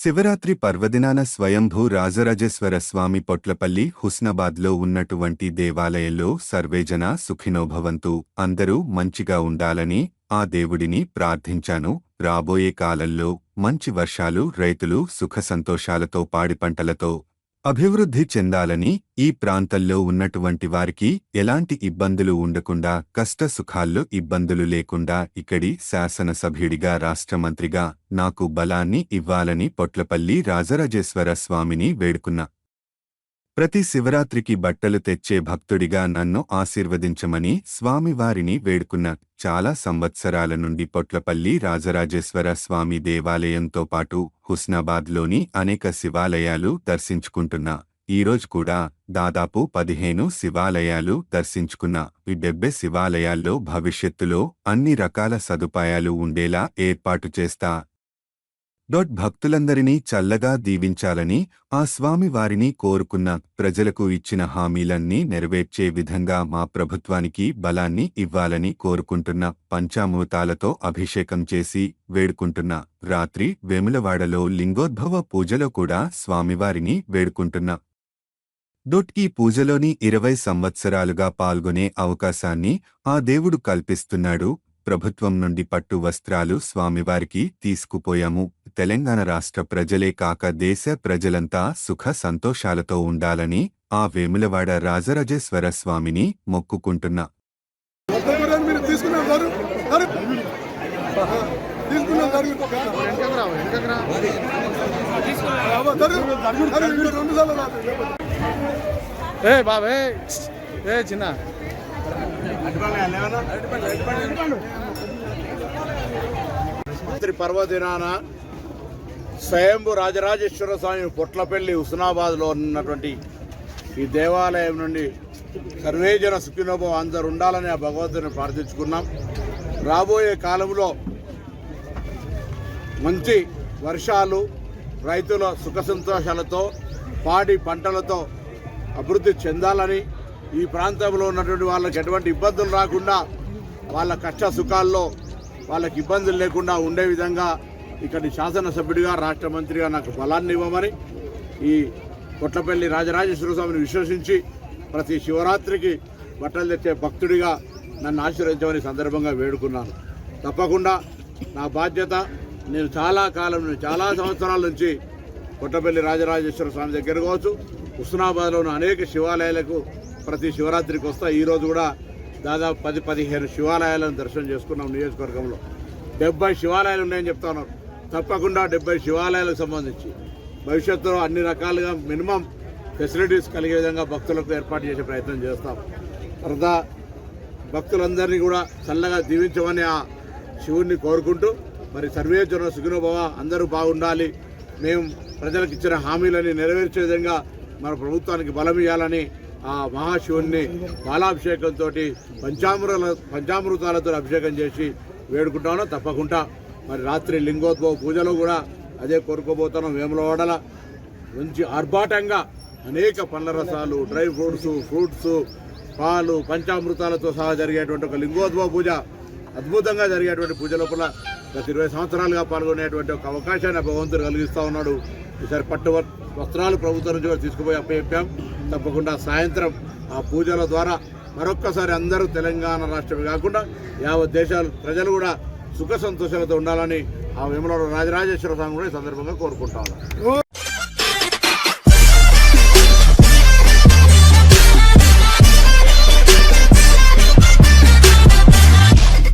శివరాత్రి పర్వదినాన స్వయంభూ రాజరాజేశ్వర స్వామి పొట్లపల్లి హుస్నాబాద్లో ఉన్నటువంటి దేవాలయంలో సర్వేజన సుఖినోభవంతు. అందరూ మంచిగా ఉండాలని ఆ దేవుడిని ప్రార్థించాను. రాబోయే కాలంలో మంచి వర్షాలు రైతులు సుఖసంతోషాలతో పాడి పంటలతో అభివృద్ధి చెందాలని ఈ ప్రాంతంలో ఉన్నటువంటి వారికి ఎలాంటి ఇబ్బందులు ఉండకుండా కష్ట సుఖాల్లో ఇబ్బందులు లేకుండా ఇక్కడి శాసనసభ్యుడిగా రాష్ట్రమంత్రిగా నాకు బలాన్ని ఇవ్వాలని పొట్లపల్లి రాజరాజేశ్వర స్వామిని వేడుకున్నా. ప్రతి శివరాత్రికి బట్టలు తెచ్చే భక్తుడిగా నన్ను ఆశీర్వదించమని స్వామివారిని వేడుకున్న. చాలా సంవత్సరాల నుండి పొట్లపల్లి రాజరాజేశ్వర స్వామి దేవాలయంతో పాటు హుస్నాబాద్లోని అనేక శివాలయాలు దర్శించుకుంటున్నా. ఈరోజు కూడా దాదాపు పదిహేను శివాలయాలు దర్శించుకున్నా. ఈ డెబ్బై శివాలయాల్లో భవిష్యత్తులో అన్ని రకాల సదుపాయాలు ఉండేలా ఏర్పాటు చేస్తా డొట్ భక్తులందరినీ చల్లగా దీవించాలని ఆ స్వామివారిని కోరుకున్న ప్రజలకు ఇచ్చిన హామీలన్నీ నెరవేర్చే విధంగా మా ప్రభుత్వానికి బలాన్ని ఇవ్వాలని కోరుకుంటున్న పంచామృతాలతో అభిషేకం చేసి వేడుకుంటున్న రాత్రి వెములవాడలో లింగోద్భవ పూజలో కూడా స్వామివారిని వేడుకుంటున్న. డొట్ ఈ పూజలోని ఇరవై సంవత్సరాలుగా పాల్గొనే అవకాశాన్ని ఆ దేవుడు కల్పిస్తున్నాడు ప్రభుత్వం నుండి పట్టు వస్త్రాలు స్వామివారికి తీసుకుపోయాము. తెలంగాణ రాష్ట్ర ప్రజలే కాక దేశ ప్రజలంతా సుఖ సంతోషాలతో ఉండాలని ఆ వేములవాడ రాజరాజేశ్వర స్వామిని మొక్కుకుంటున్నా. ఏ బాబే ఏ చిన్న. రాత్రి పర్వదినాన స్వయంభు రాజరాజేశ్వర స్వామి పొట్లపల్లి హుస్నాబాద్లో ఉన్నటువంటి ఈ దేవాలయం నుండి సర్వేజన సుఖినోభం అందరు ఉండాలని ఆ భగవంతుని ప్రార్థించుకున్నాం. రాబోయే కాలంలో మంచి వర్షాలు రైతుల సుఖ సంతోషాలతో పాడి పంటలతో అభివృద్ధి చెందాలని ఈ ప్రాంతంలో ఉన్నటువంటి వాళ్ళకి ఎటువంటి ఇబ్బందులు రాకుండా వాళ్ళ కష్ట సుఖాల్లో వాళ్ళకి ఇబ్బందులు లేకుండా ఉండే విధంగా ఇక్కడి శాసనసభ్యుడిగా రాష్ట్ర మంత్రిగా నాకు బలాన్ని ఇవ్వమని ఈ కొట్లపల్లి రాజరాజేశ్వర స్వామిని విశ్వసించి ప్రతి శివరాత్రికి బట్టలు తెచ్చే భక్తుడిగా నన్ను ఆశీర్వదించమని సందర్భంగా వేడుకున్నాను. తప్పకుండా నా బాధ్యత నేను చాలా కాలం నుంచి చాలా సంవత్సరాల నుంచి కొట్టపల్లి రాజరాజేశ్వర స్వామి దగ్గర కావచ్చు హుస్నాబాద్లోని అనేక శివాలయాలకు ప్రతి శివరాత్రికి వస్తా. ఈరోజు కూడా దాదాపు పది పదిహేను శివాలయాలను దర్శనం చేసుకున్నాం నియోజకవర్గంలో. డెబ్బై శివాలయాలు ఉన్నాయని చెప్తా ఉన్నారు. తప్పకుండా డెబ్బై శివాలయాలకు సంబంధించి భవిష్యత్తులో అన్ని రకాలుగా మినిమం ఫెసిలిటీస్ కలిగే విధంగా భక్తులకు ఏర్పాటు చేసే ప్రయత్నం చేస్తాం. తర్వాత భక్తులందరినీ కూడా చల్లగా దీవించమని ఆ శివుణ్ణి కోరుకుంటూ మరి సర్వేశ్వర సుఖినోభవ అందరూ బాగుండాలి. మేము ప్రజలకు ఇచ్చిన హామీలని నెరవేర్చే విధంగా మన ప్రభుత్వానికి బలం ఇవ్వాలని ఆ మహాశివుణ్ణి బాలాభిషేకంతో పంచామృతాల పంచామృతాలతో అభిషేకం చేసి వేడుకుంటాను తప్పకుండా. మరి రాత్రి లింగోద్భవ పూజలో కూడా అదే కోరుకోబోతున్నాం. వేములవాడల మంచి ఆర్భాటంగా అనేక పండ్ల రసాలు డ్రై ఫ్రూట్స్ ఫ్రూట్స్ పాలు పంచామృతాలతో సహా జరిగేటువంటి ఒక లింగోద్భవ పూజ అద్భుతంగా జరిగేటువంటి పూజ లోపల గత ఇరవై సంవత్సరాలుగా పాల్గొనేటువంటి ఒక అవకాశాన్ని భగవంతుడు కలిగిస్తూ ఉన్నాడు. ఈసారి పట్టు వస్త్రాలు ప్రభుత్వం నుంచి కూడా తీసుకుపోయి అప్పచెప్పాం. తప్పకుండా సాయంత్రం ఆ పూజల ద్వారా మరొక్కసారి అందరూ తెలంగాణ రాష్ట్రమే కాకుండా యావత్ దేశాలు ప్రజలు కూడా సుఖ సంతోషాలతో ఉండాలని ఆ విమల రాజరాజేశ్వర స్వామి కూడా ఈ సందర్భంగా కోరుకుంటాను